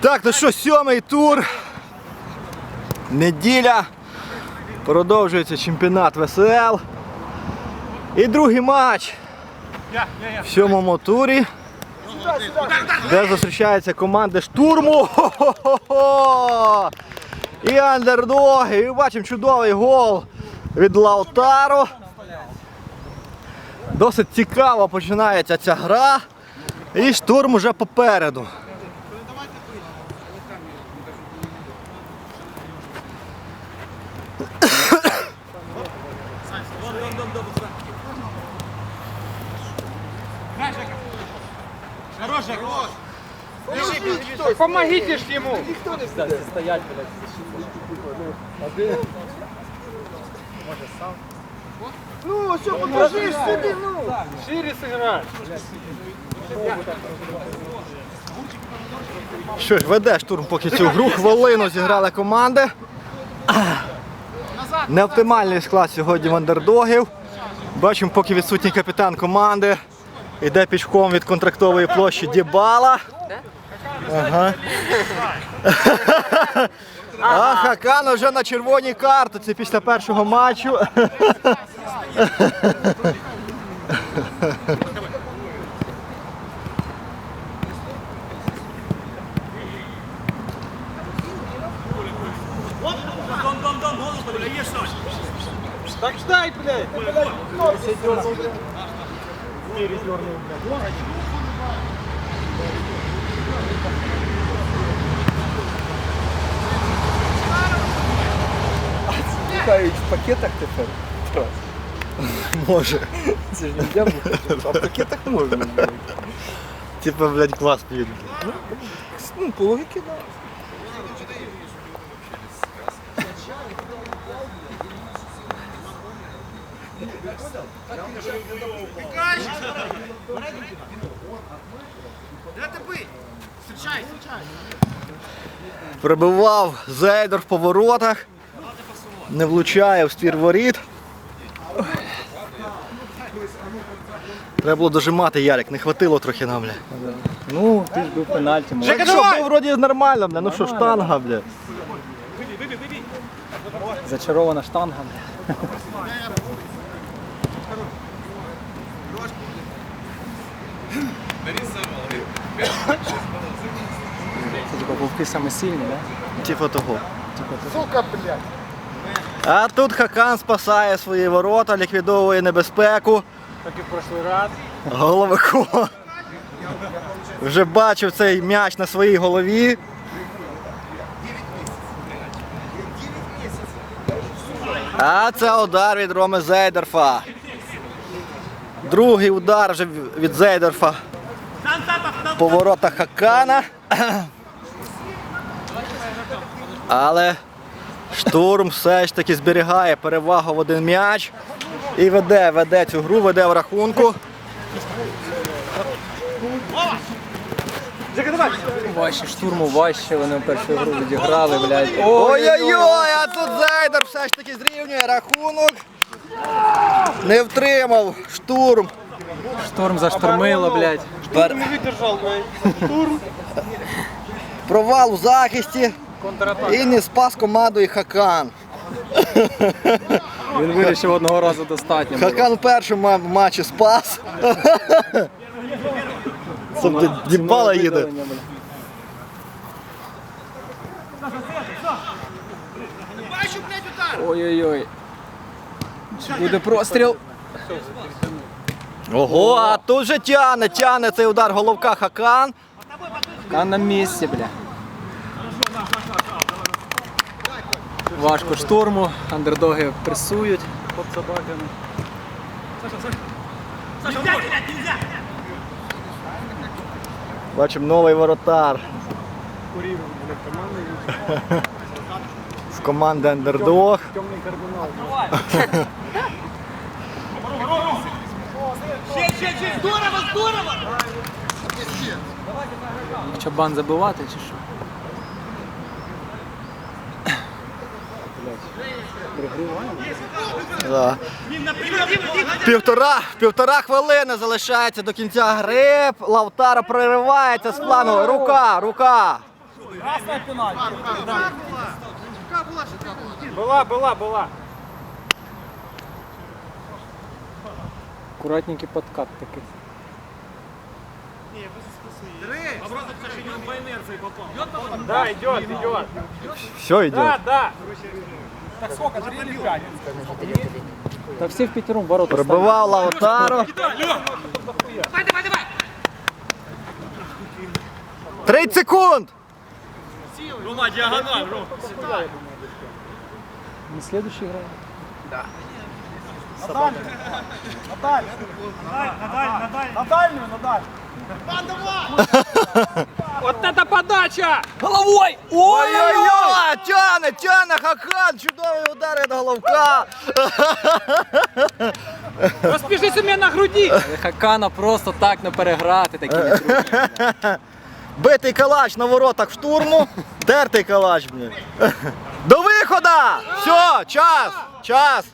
Так, ну що, сьомий тур. Неділя. Продовжується чемпіонат ВСЛ. І другий матч в сьомому турі. Де зустрічаються команди штурму. І андердоги. І бачимо чудовий гол від Лаутару. Досить цікаво починається ця гра. І штурм уже попереду. Помогите ж ему! Ну, все, поможи ж собі, ну. Шире сыграй! Що ж, веде штурм поки цю гру. Хвилину зіграли команди. Неоптимальний склад сьогодні в андердогів. Бачимо, поки відсутній капітан команди. Іде пішком від контрактової площі Дібала. Ага. А Хакан вже на червоній карті. Це після першого матчу. Так ждай, блядь! Кажуть, в пакетах тепер. Може. Це ж не я а в пакетах можна. Типа, блядь, клас п'ють. Ну, по логіки, да. Прибивав Зейдер в поворотах. Не влучає в ствір воріт. Треба було дожимати Ярик, не хватило трохи нам, бля. Ну, ти ж був пенальті, молодець. Так що, був вроді нормально, бля. Ну що, штанга, бля. Зачарована штанга. Це типа вовки саме сильні, да? Типа того. Сука, блядь! А тут Хакан спасає свої ворота, ліквідовує небезпеку. Как и в прошлый раз. Головико. Вже бачив цей м'яч на своїй голові. А це удар від Роми Зейдерфа. Другий удар вже від Зейдерфа. По воротах Хакана. Але штурм все ж таки зберігає перевагу в один м'яч. І веде, веде цю гру, веде в рахунку. Важче штурму, важче, вони першу гру відіграли, блядь. Ой-ой-ой, а тут Зайдер все ж таки зрівнює рахунок. Не втримав штурм. Шторм заштормило, блядь. Пер- Не выдержал, блядь. Провал у захисті. І не спас команду і Хакан. Він вирішив одного разу достатньо. Хакан в першому матчі спас. Тобто дібала їде. Ой-ой-ой. Буде простріл. Ого, а тут же тяне, тяне цей удар головка Хакан. А на місці, бля. Важко штурму, андердоги пресують. Под собаками. Бачимо новий воротар. З команди Андердог. Чабан забивати чи що? Да. Півтора, півтора хвилини залишається до кінця гри. Лавтара проривається з плану. Рука, рука. Була, була, була. Аккуратненький подкат такий. Не, Да, идет, идет. Все идет. Да, да. Так сколько? Три или пять? Да все в пятером ворота Пробывал Лаутаро. Давай, давай, давай! 30 секунд! Рома, диагональ, Ром. Не следующий игра. Да. Грає. На дальнюю, на дальнюю. Вот это подача! Головой! Ой-ой-ой! Тяне, тяне, Хахан! Чудовий удар від головка! Распишись у меня на груди! Але Хакана просто так не переграти такі. Битий калач на воротах в штурму. Дертий калач, блін. До виходу! Все, час! Час!